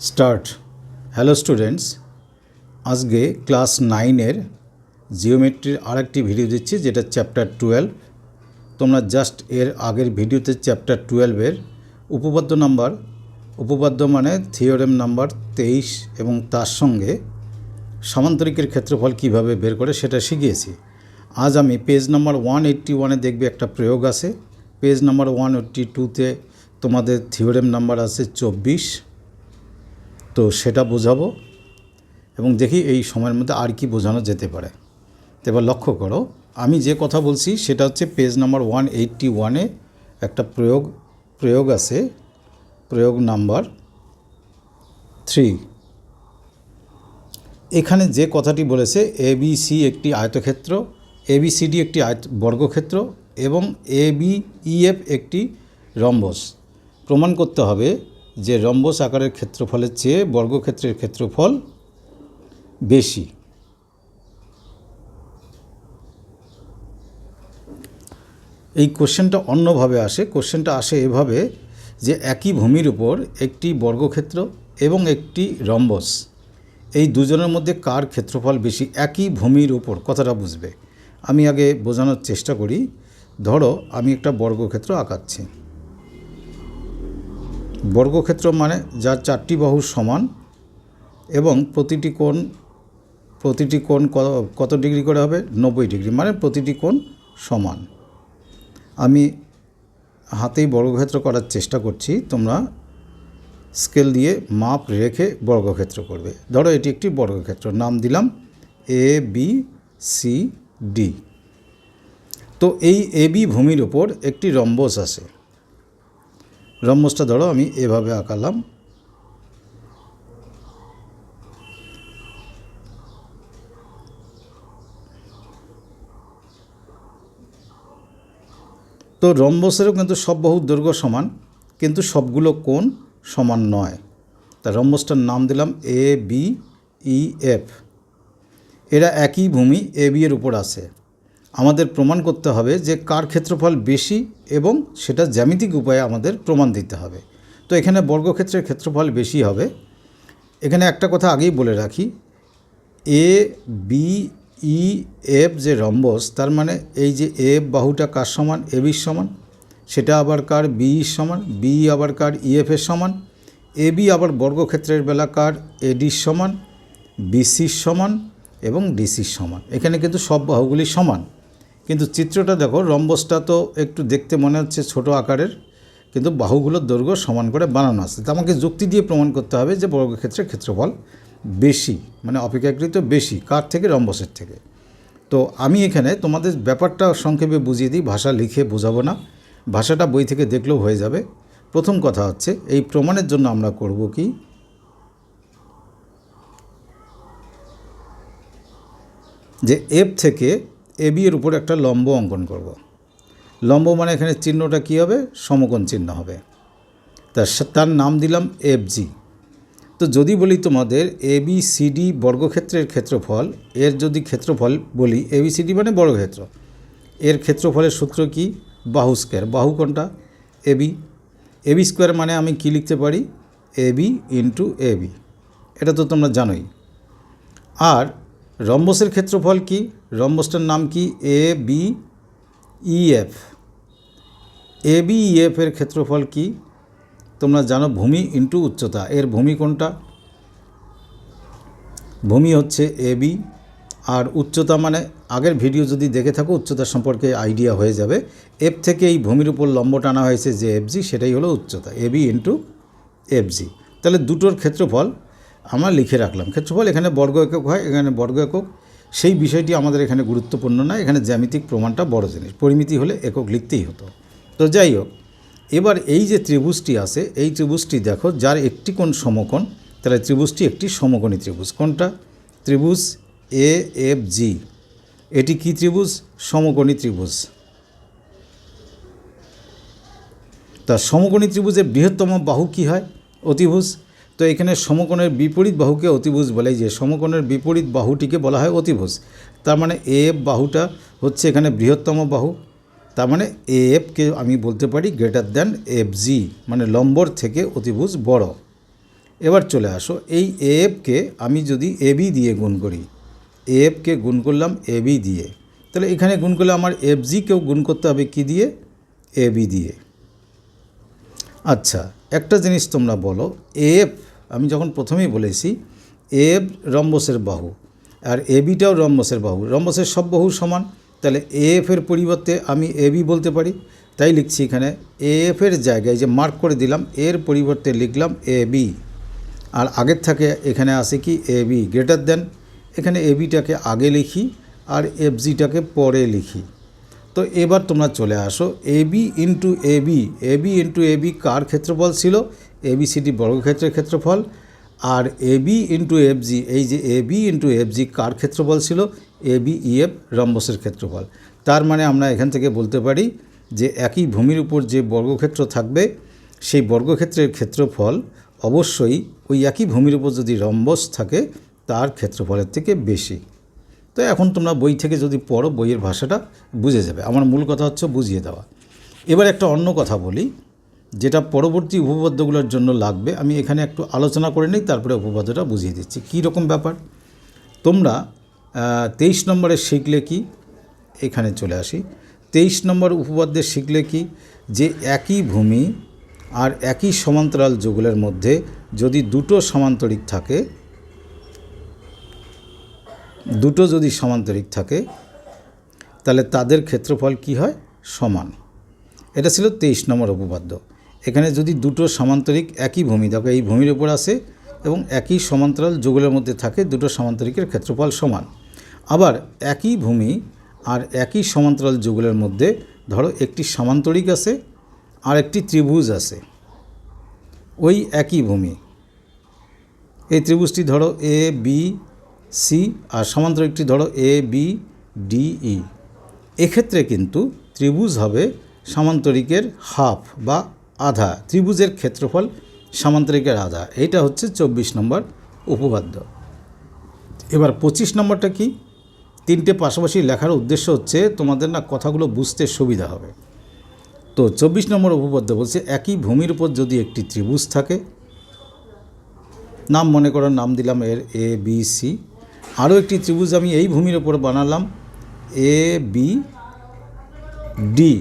Start. Hello students, আজকে class নাইনের জিওমেট্রির আরেকটি ভিডিও দিচ্ছি, যেটা চ্যাপ্টার টুয়েলভ। তোমরা জাস্ট এর আগের ভিডিওতে চ্যাপ্টার টুয়েলভের উপপাদ্য নাম্বার, উপপাদ্য মানে থিওরেম নাম্বার তেইশ এবং তার সঙ্গে সামান্তরিকের ক্ষেত্রফল কীভাবে বের করে সেটা শিখিয়েছি। আজ আমি পেজ নাম্বার ওয়ান এইট্টি ওয়ানে দেখবে একটা প্রয়োগ আছে। পেজ নাম্বার ওয়ান এইট্টি টুতে তোমাদের থিওরেম নাম্বার আছে চব্বিশ। তো সেটা বোঝাবো এবং দেখি এই সময়ের মধ্যে আর কি বোঝানো যেতে পারে। তো এবার লক্ষ্য করো, আমি যে কথা বলছি সেটা হচ্ছে পেজ নাম্বার ওয়ান এইট্টি ওয়ানে একটা প্রয়োগ প্রয়োগ আছে, প্রয়োগ নাম্বার থ্রি। এখানে যে কথাটি বলেছে এবিসি একটি আয়তক্ষেত্র এবিসিডি একটি আয়ত বর্গক্ষেত্র এবং এবিইএফ একটি রম্বস। প্রমাণ করতে হবে যে রম্বস আকারের ক্ষেত্রফলের চেয়ে বর্গক্ষেত্রের ক্ষেত্রফল বেশি। এই কোশ্চেনটা অন্যভাবে আসে। কোশ্চেনটা আসে এভাবে যে একই ভূমির উপর একটি বর্গক্ষেত্র এবং একটি রম্বস, এই দুজনের মধ্যে কার ক্ষেত্রফল বেশি? একই ভূমির উপর, কথাটা বুঝবে। আমি আগে বোঝানোর চেষ্টা করি। ধরো, আমি একটা বর্গক্ষেত্র আঁকাচ্ছি। বর্গক্ষেত্র মানে যার চারটি বাহু সমান এবং প্রতিটি কোণ প্রতিটি কোণ কত ডিগ্রি করে হবে? নব্বই ডিগ্রি মানে প্রতিটি কোণ সমান। আমি হাতেই বর্গক্ষেত্র করার চেষ্টা করছি, তোমরা স্কেল দিয়ে মাপ রেখে বর্গক্ষেত্র করবে। ধরো এটি একটি বর্গক্ষেত্র, নাম দিলাম এ বি সি ডি তো এই এ বি ভূমির ওপর একটি রম্বস আছে। রম্বসটা ধরো, আমি এভাবে আঁকালাম। তো রম্বসেরও কিন্তু সব বহু দৈর্ঘ্য সমান, কিন্তু সবগুলো কোণ সমান নয়। তা রম্বসটার নাম দিলাম এ বি ই এফ এরা একই ভূমি এ বি এর উপর আছে। আমাদের প্রমাণ করতে হবে যে কার ক্ষেত্রফল বেশি এবং সেটা জ্যামিতিক উপায়ে আমাদের প্রমাণ দিতে হবে। তো এখানে বর্গক্ষেত্রের ক্ষেত্রফল বেশি হবে। এখানে একটা কথা আগেই বলে রাখি। এ বি ই এফ যে রম্বস, তার মানে এই যে এফ বাহুটা কার সমান? এ বির সমান। সেটা আবার কার? বি সমান। বি আবার কার? ইএফের সমান। এ বি আবার বর্গক্ষেত্রের বেলা কার? এডির সমান। বিসির সমান এবং ডিসির সমান। এখানে কিন্তু সব বাহুগুলি সমান। কিন্তু চিত্রটা দেখো, রম্বসটা তো একটু দেখতে মনে হচ্ছে ছোট আকারের, কিন্তু বাহুগুলোর দৈর্ঘ্য সমান করে বানানো আছে। তো আমাকে যুক্তি দিয়ে প্রমাণ করতে হবে যে বর্গক্ষেত্রের ক্ষেত্রফল বেশি মানে অপেক্ষাকৃত বেশি, কার থেকে? রম্বসের থেকে। তো আমি এখানে তোমাদের ব্যাপারটা সংক্ষেপে বুঝিয়ে দিই, ভাষা লিখে বোঝাবো না। ভাষাটা বই থেকে দেখলেও হয়ে যাবে। প্রথম কথা হচ্ছে, এই প্রমাণের জন্য আমরা করব কি? যে এফ থেকে এ বি এর উপর একটা লম্ব অঙ্কন করব। লম্ব মানে এখানে চিহ্নটা কী হবে? সমকোণ চিহ্ন হবে। সা- তার নাম দিলাম এফ জি। তো যদি বলি তোমাদের এ বি সি বর্গক্ষেত্রের ক্ষেত্রফল, এর যদি ক্ষেত্রফল বলি, এ বি সি মানে বর্গক্ষেত্র। এর ক্ষেত্রফলের সূত্র কি? বাহু স্কোয়ার। বাহু কোনটা? A B. A B square মানে আমি কি লিখতে পারি? A B into A B. এটা তো তোমরা জানোই। আর রম্বসের ক্ষেত্রফল কি? রম্বসটার নাম কি? A B EF A B EF এর ক্ষেত্রফল কি? তোমরা জানো ভূমি ইন্টু উচ্চতা। এর ভূমি কোনটা? ভূমি হচ্ছে এ বি আর উচ্চতা মানে আগের ভিডিও যদি দেখে থাকো, উচ্চতা সম্পর্কে আইডিয়া হয়ে যাবে। এফ থেকে এই ভূমির উপর লম্ব টানা হয়েছে যে এফ জি সেটাই হলো উচ্চতা। A B into F G তাহলে দুটোর ক্ষেত্রফল আমরা লিখে রাখলাম। ক্ষেত্রফল এখানে বর্গ একক হয়, এখানে বর্গ একক। সেই বিষয়টি আমাদের এখানে গুরুত্বপূর্ণ না এখানে জ্যামিতিক প্রমাণটা বড় জিনিস, পরিমিতি হলে একক লিখতেই হতো। তো যাই হোক, এবার এই যে ত্রিভুজটি আছে, এই ত্রিভুজটি দেখো, যার একটি কোণ সমকোণ, তাহলে ত্রিভুজটি একটি সমকোণী ত্রিভুজ। কোনটা? ত্রিভুজ এ এফ জি এটি কি ত্রিভুজ? সমকোণী ত্রিভুজ। তা সমকোণী ত্রিভুজের বৃহত্তম বাহু কি হয়? অতিভুজ। তো এখানে সমকোণের বিপরীত বাহুকে অতিভুজ বলে যে সমকোণের বিপরীত বাহুটিকে বলা হয় অতিভুজ। তার মানে এ বাহুটা হচ্ছে এখানে বৃহত্তম বাহু। তার মানে এ এফকে আমি বলতে পারি গ্রেটার দ্যান এফ জি মানে লম্বর থেকে অতিভুজ বড়। এবার চলে আসো, এই এফকে আমি যদি এবি দিয়ে গুণ করি এফকে গুণ করলাম এবি দিয়ে, তাহলে এখানে গুণ করলে আমার এফজিকেও গুণ করতে হবে কি দিয়ে? এবি দিয়ে। আচ্ছা একটা জিনিস তোমরা বলো, এফ, আমি যখন প্রথমেই বলেছি, এফ রম্বসের বাহু আর এবিটাও রম্বসের বাহু। রম্বসের সব বাহু সমান, তাহলে এফ এর পরিবর্তে আমি এবি বলতে পারি। তাই লিখছি এখানে, এফ এর জায়গায় যে মার্ক করে দিলাম, এর পরিবর্তে লিখলাম এ বি আর আগের থাকে এখানে আসে কি এ বি গ্রেটার দেন এখানে এ বিটাকে আগে লিখি আর এফ জিটাকে পরে লিখি। তো এবার তোমরা চলে আসো A B into A B A B into A B কার ক্ষেত্রফল ছিল? এ বি বর্গক্ষেত্রের ক্ষেত্রফল। আর A B into F G এই যে A B into F G কার ক্ষেত্রফল ছিল? এ বি ই এফ রম্বসের ক্ষেত্রফল। তার মানে আমরা এখান থেকে বলতে পারি যে একই ভূমির উপর যে বর্গক্ষেত্র থাকবে, সেই বর্গক্ষেত্রের ক্ষেত্রফল অবশ্যই ওই একই ভূমির উপর যদি রম্বস থাকে, তার ক্ষেত্রফলের থেকে বেশি। তো এখন তোমরা বই থেকে যদি পড়ো বইয়ের ভাষাটা, বুঝে যাবে। আমার মূল কথা হচ্ছে বুঝিয়ে দেওয়া। এবার একটা অন্য কথা বলি, যেটা পরবর্তী উপপাদ্যগুলোর জন্য লাগবে। আমি এখানে একটু আলোচনা করে নিই, তারপরে উপপাদ্যটা বুঝিয়ে দিচ্ছি। কী রকম ব্যাপার? তোমরা তেইশ নম্বরে শিখলে কি? এখানে চলে আসি। তেইশ নম্বর উপপাদ্যে শিখলে কি? যে একই ভূমি আর একই সমান্তরাল যুগলের মধ্যে যদি দুটো সমান্তরিক থাকে দুটো যদি সমান্তরিক থাকে, তাহলে তাদের ক্ষেত্রফল কি হয়? সমান। এটা ছিল তেইশ নম্বর উপপাদ্য। এখানে যদি দুটো সমান্তরিক একই ভূমি, দেখো এই ভূমির উপর আসে এবং একই সমান্তরাল যুগলের মধ্যে থাকে, দুটো সমান্তরিকের ক্ষেত্রফল সমান। আবার একই ভূমি আর একই সমান্তরাল যুগলের মধ্যে, ধরো একটি সমান্তরিক আছে আর একটি ত্রিভুজ আছে। ওই একই ভূমি। এই ত্রিভুজটি ধরো এ বি সি আর সমান্তরিকটি ধরো এ বি ডি ই এক্ষেত্রে কিন্তু ত্রিভুজ হবে সামান্তরিকের হাফ বা আধা। ত্রিভুজের ক্ষেত্রফল সামান্তরিকের আধা। এটা হচ্ছে চব্বিশ নম্বর উপপাদ্য। এবার পঁচিশ নম্বরটা কি? তিনটে পাশাপাশি লেখার উদ্দেশ্য হচ্ছে তোমাদের না কথাগুলো বুঝতে সুবিধা হবে। তো চব্বিশ নম্বর উপপাদ্য বলছে, একই ভূমির উপর যদি একটি ত্রিভুজ থাকে, নাম মনে করো, নাম দিলাম এর এ বি সি আরও একটি ত্রিভুজ আমি এই ভূমির ওপর বানালাম এ বি ডি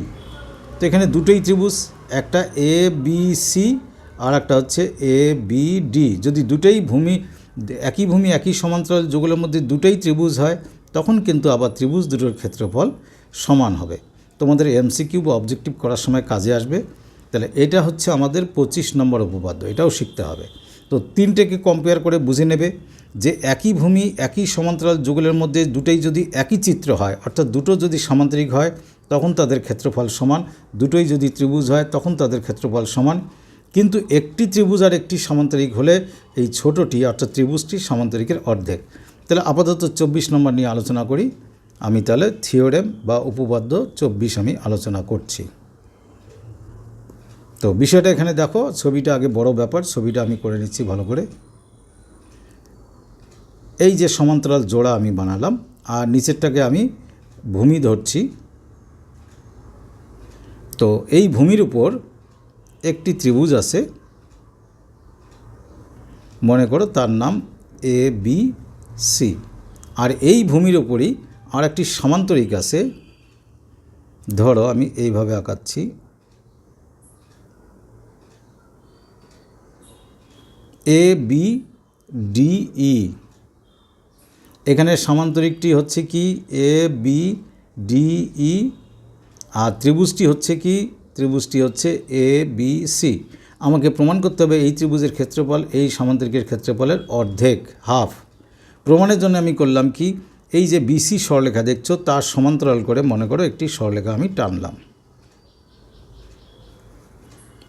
তো এখানে দুটোই ত্রিভুজ, একটা এ বি সি আর একটা হচ্ছে এ বি ডি যদি দুটোই ভূমি, একই ভূমি, একই সমান্তরাল যুগলের মধ্যে দুটোই ত্রিভুজ হয়, তখন কিন্তু আবার ত্রিভুজ দুটোর ক্ষেত্রফল সমান হবে। তোমাদের এমসিকিউ বা অবজেক্টিভ করার সময় কাজে আসবে। তাহলে এটা হচ্ছে আমাদের পঁচিশ নম্বর উপপাদ্য, এটাও শিখতে হবে। তো তিনটেকে কম্পেয়ার করে বুঝে নেবে যে একই ভূমি, একই সমান্তরাল যুগলের মধ্যে দুটোই যদি একই চিত্র হয়, অর্থাৎ দুটো যদি সামান্তরিক হয়, তখন তাদের ক্ষেত্রফল সমান, দুটোই যদি ত্রিভুজ হয়, তখন তাদের ক্ষেত্রফল সমান। কিন্তু একটি ত্রিভুজ আর একটি সামান্তরিক হলে এই ছোটোটি, অর্থাৎ ত্রিভুজটি সামান্তরিকের অর্ধেক। তাহলে আপাতত চব্বিশ নম্বর নিয়ে আলোচনা করি। আমি তাহলে থিওরেম বা উপপাদ্য চব্বিশ আমি আলোচনা করছি। তো বিষয়টা এখানে দেখো, ছবিটা আগে বড় ব্যাপার, ছবিটা আমি করে নিচ্ছি ভালো করে। এই যে সমান্তরাল জোড়া আমি বানালাম, আর নিচেরটাকে আমি ভূমি ধরছি। তো এই ভূমির উপর একটি ত্রিভুজ আছে। মনে করো তার নাম এ বি সি আর এই ভূমির ওপরই আর একটি সমান্তরিক আছে। ধরো আমি এইভাবে আঁকাচ্ছি। এ বি ডি ই এখানে সমান্তরিকটি হচ্ছে কি? এ বি ডি ই আর ত্রিভুজটি হচ্ছে কি? ত্রিভুজটি হচ্ছে এ বি সি আমাকে প্রমাণ করতে হবে এই ত্রিভুজের ক্ষেত্রফল, এই সমান্তরিকের ক্ষেত্রফলের অর্ধেক, হাফ। প্রমাণের জন্য আমি করলাম কি? এই যে বিসি সরলেখা দেখছ, তার সমান্তরাল করে মনে করো একটি সরলেখা আমি টানলাম।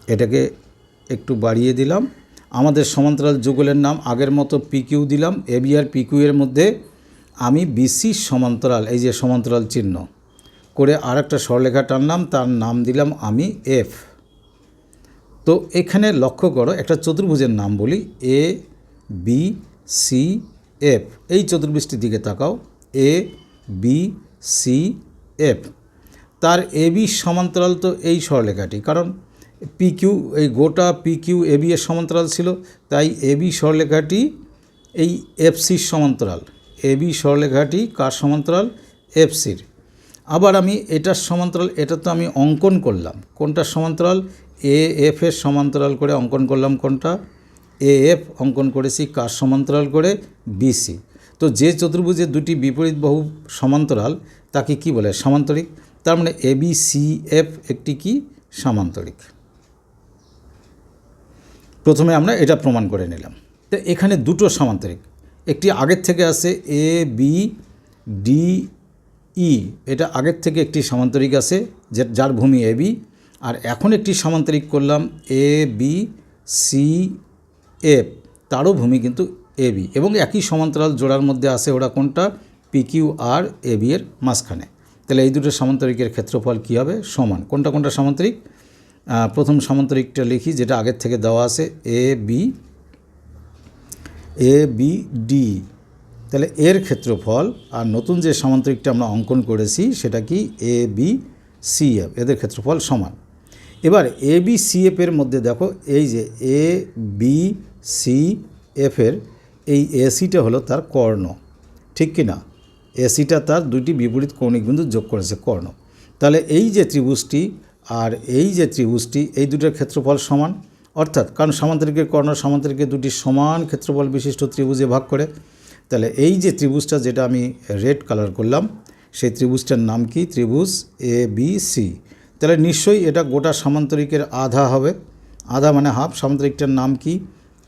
এটাকে একটু বাড়িয়ে দিলাম। আমাদের সমান্তরাল যুগলের নাম আগের মতো পিকিউ দিলাম এবি আর পিকিউ এর মধ্যে আমি বিসি সমান্তরাল, এই যে সমান্তরাল চিহ্ন, করে আর একটা সরলেখা টানলাম, তার নাম দিলাম আমি এফ তো এখানে লক্ষ্য করো, একটা চতুর্ভুজের নাম বলি এ বি সি এফ এই চতুর্ভুজটির দিকে তাকাও এ বি সি এফ তার এ বি সমান্তরাল তো এই সরলেখাটি কারণ পি কিউ এই গোটা পি কিউ এ বি এর সমান্তরাল ছিল, তাই এ বি সরলেখাটি এই এফসির সমান্তরাল। এ বি সরলেখাটি কার সমান্তরাল? এফসির আবার আমি এটার সমান্তরাল, এটা তো আমি অঙ্কন করলাম। কোনটার সমান্তরাল? এ এফ এর সমান্তরাল করে অঙ্কন করলাম কোনটা? এ এফ অঙ্কন করেছি কার সমান্তরাল করে? বিসি তো যে চতুর্ভুজের দুটি বিপরীত বাহু সমান্তরাল, তাকে কি বলে? সামান্তরিক। তার মানে এ বি সি এফ একটি কি? সামান্তরিক। প্রথমে আমরা এটা প্রমাণ করে নিলাম। তো এখানে দুটো সামান্তরিক। একটি আগের থেকে আছে এ বি ডি ই এটা আগের থেকে একটি সামান্তরিক আছে যার ভূমি এ বি আর এখন একটি সামান্তরিক করলাম এ বি সি এফ তারও ভূমি কিন্তু এ বি এবং একই সমান্তরাল জোড়ার মধ্যে আছে ওরা কোনটা? পি কিউ আর এ বি এর মাঝখানে। তাহলে এই দুটো সামান্তরিকের ক্ষেত্রফল কী হবে? সমান। কোনটা কোনটা সামান্তরিক? প্রথম সামান্তরিকটা লিখি, যেটা আগের থেকে দেওয়া আছে A B A B D তাহলে এর ক্ষেত্রফল আর নতুন যে সামান্তরিকটা আমরা অঙ্কন করেছি, সেটা কি? এ বি সি এফ এদের ক্ষেত্রফল সমান। এবার এ বি সি এফ এর মধ্যে দেখো, এই যে এ বি সি এফের এই এসিটা হলো তার কর্ণ। ঠিক কি না এসিটা তার দুটি বিপরীত কৌণিক বিন্দু যোগ করেছে কর্ণ। তাহলে এই যে ত্রিভুজটি আর এই যে ত্রিভুজটি, এই দুটোর ক্ষেত্রফল সমান। অর্থাৎ, কারণ সামান্তরিকের কর্ণ, সামান্তরিকের দুটি সমান ক্ষেত্রফল বিশিষ্ট ত্রিভুজে ভাগ করে। তাহলে এই যে ত্রিভুজটা যেটা আমি রেড কালার করলাম, সেই ত্রিভুজটার নাম কি? ত্রিভুজ এ বি সি তাহলে নিশ্চয়ই এটা গোটা সামান্তরিকের আধা হবে। আধা মানে হাফ সামান্তরিকটার নাম কি?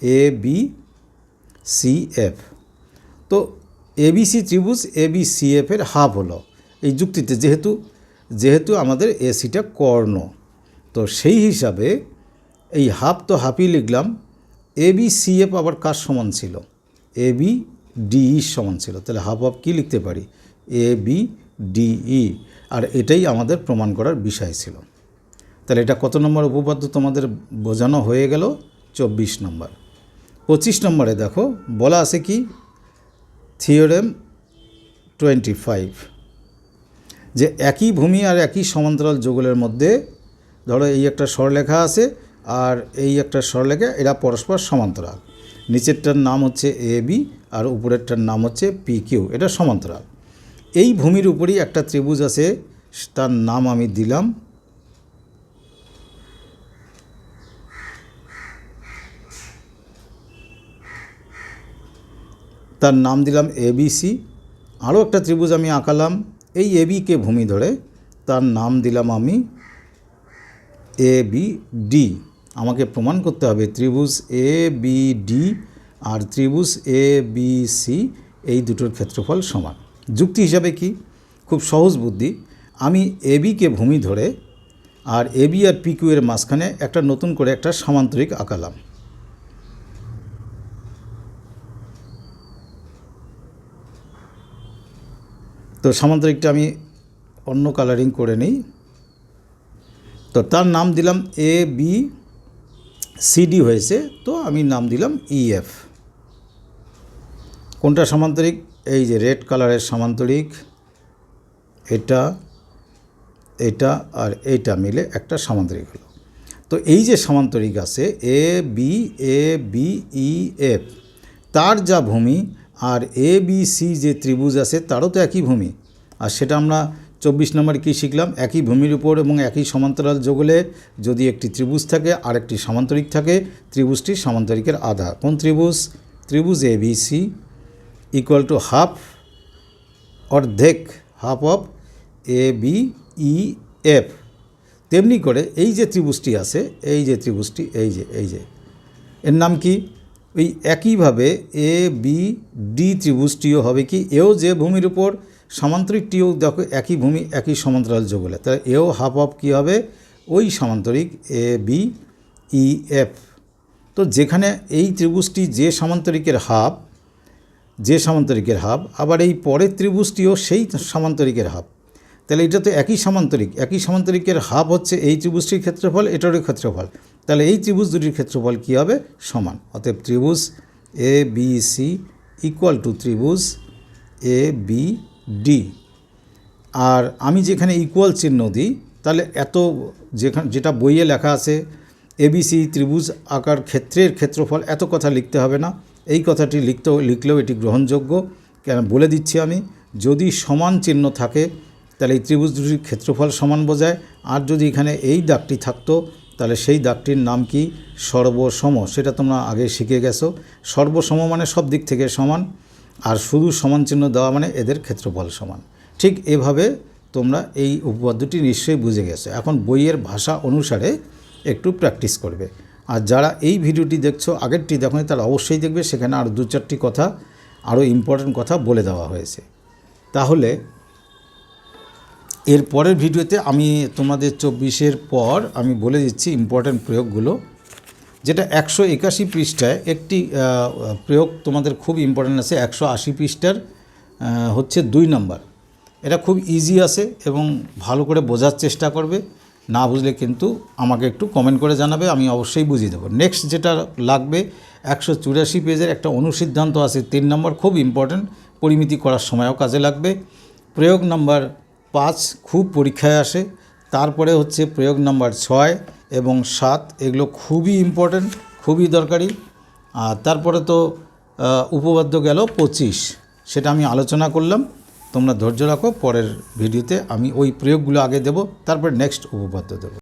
এ বি সি এফ তো এবিসি ত্রিভুজ এবিসিএফের হাফ হলো। এই যুক্তিতে যেহেতু যেহেতু আমাদের এসিটা কর্ণ, তো সেই হিসাবে এই হাফ তো হাফই লিখলাম, এ বি সি এফ আবার কার সমান ছিল? এবি ডিই সমান ছিল। তাহলে হাফ হাফ কী লিখতে পারি? এ বি ডিই আর এটাই আমাদের প্রমাণ করার বিষয় ছিল। তাহলে এটা কত নম্বর উপপাদ্য তোমাদের বোঝানো হয়ে গেল? চব্বিশ নম্বর। পঁচিশ নম্বরে দেখো, বলা আছে কি? Theorem twenty five. যে একই ভূমি আর একই সমান্তরাল যুগলের মধ্যে ধরো এই একটা স্বরলেখা আছে আর এই একটা স্বরলেখা, এরা পরস্পর সমান্তরাল। নিচেরটার নাম হচ্ছে এ বি আর উপরেরটার নাম হচ্ছে পি কিউ এটা সমান্তরাল। এই ভূমির উপরই একটা ত্রিভুজ আছে, তার নাম আমি দিলাম। তার নাম দিলাম এবিসি আরও একটা ত্রিভুজ আমি আঁকালাম। এই এবিকে ভূমি ধরে তার নাম দিলাম আমি এ বি ডি আমাকে প্রমাণ করতে হবে, ত্রিভুজ এ বি ডি আর ত্রিভুজ এ বি সি এই দুটোর ক্ষেত্রফল সমান। যুক্তি হিসাবে কি? খুব সহজ বুদ্ধি। আমি এবিকে ভূমি ধরে আর এবি আর পিকিউ এর মাঝখানে একটা নতুন করে একটা সামান্তরিক আঁকালাম। তো সামান্তরিকটা আমি অন্য কালারিং করে নিই। তো তার নাম দিলাম এ বি সিডি হয়েছে। তো আমি নাম দিলাম ইএফ কোনটা সামান্তরিক? এই যে রেড কালারের সামান্তরিক। এটা এটা আর এইটা মিলে একটা সামান্তরিক হলো। তো এই যে সামান্তরিক আছে A B A B E F তার যা ভূমি আর এ বি সি যে ত্রিভুজ আছে, তারও তো একই ভূমি। আর সেটা আমরা চব্বিশ নম্বর কী শিখলাম? একই ভূমির উপর এবং একই সমান্তরাল যোগলে যদি একটি ত্রিভুজ থাকে আর একটি সমান্তরিক থাকে, ত্রিভুজটি সামান্তরিকের আধা। কোন ত্রিভুজ? ত্রিভুজ A B C equal to half অর্ধেক half of A B E F তেমনি করে এই যে ত্রিভুজটি আছে, এই যে ত্রিভুজটি, এই যে এই যে। এর নাম কি? ওই একইভাবে এ, বি, ডি ত্রিভুজটিও হবে কি? এও যে ভূমির উপর সামান্তরিকটিও দেখো একই ভূমি, একই সমান্তরাল যোগ হলে তাহলে এও হাফ অফ কী হবে? ওই সামান্তরিক এ, বি, ই, এফ। তো যেখানে এই ত্রিভুজটি যে সামান্তরিকের হাফ যে সামান্তরিকের হাফ আবার এই পরের ত্রিভুজটিও সেই সামান্তরিকের হাফ তাহলে এটা তো একই সামান্তরিক, একই সামান্তরিকের হাফ হচ্ছে এই ত্রিভুজটির ক্ষেত্রফল, এটারও ক্ষেত্রফল। তাহলে এই ত্রিভুজ দুটির ক্ষেত্রফল কী হবে? সমান। অতএব ত্রিভুজ A B C equal to ত্রিভুজ এ বি ডি আর আমি যেখানে ইকুয়াল চিহ্ন দিই, তাহলে এত যেখানে, যেটা বইয়ে লেখা আছে এবিসি ত্রিভুজ আকার ক্ষেত্রের ক্ষেত্রফল, এত কথা লিখতে হবে না। এই কথাটি লিখতেও, লিখলেও এটি গ্রহণযোগ্য। কেন বলে দিচ্ছি আমি, যদি সমান চিহ্ন থাকে, তাহলে এই ত্রিভুজ দুটির ক্ষেত্রফল সমান বোঝায়। আর যদি এখানে এই দাগটি থাকতো তাহলে সেই দাগটির নাম কি সর্বসম? সেটা তোমরা আগে শিখে গেছো। সর্বসম মানে সব দিক থেকে সমান, আর শুধু সমান চিহ্ন দেওয়া মানে এদের ক্ষেত্রফল সমান। ঠিক এভাবে তোমরা এই উপপাদ্যটি নিশ্চয়ই বুঝে গেছো। এখন বইয়ের ভাষা অনুসারে একটু প্র্যাকটিস করবে। আর যারা এই ভিডিওটি দেখছ, আগেরটি দেখো তারা অবশ্যই দেখবে। সেখানে আরও দু চারটি কথা আরও ইম্পর্ট্যান্ট কথা বলে দেওয়া হয়েছে। তাহলে এর পরের ভিডিওতে আমি তোমাদের চব্বিশের পর আমি বলে দিচ্ছি ইম্পর্ট্যান্ট প্রয়োগগুলো, যেটা একশো একাশি পৃষ্ঠায় একটি প্রয়োগ তোমাদের খুব ইম্পর্ট্যান্ট আছে, একশো আশি পৃষ্ঠার হচ্ছে দুই নাম্বার এটা খুব ইজি আছে এবং ভালো করে বোঝার চেষ্টা করবে, না বুঝলে কিন্তু আমাকে একটু কমেন্ট করে জানাবে, আমি অবশ্যই বুঝিয়ে দেবো। নেক্সট যেটা লাগবে, একশো চুরাশি পেজের একটা অনুসিদ্ধান্ত আছে, তিন নম্বর খুব ইম্পর্ট্যান্ট পরিমিতি করার সময়ও কাজে লাগবে। প্রয়োগ নাম্বার পাঁচ খুব পরীক্ষায় আসে। তারপরে হচ্ছে প্রয়োগ নাম্বার ছয় এবং সাত, এগুলো খুবই ইম্পর্ট্যান্ট খুবই দরকারি। আর তারপরে তো উপবাদ্য গেল পঁচিশ, সেটা আমি আলোচনা করলাম। তোমরা ধৈর্য রাখো, পরের ভিডিওতে আমি ওই প্রয়োগগুলো আগে দেব, তারপর নেক্সট উপপাদ্য দেবো।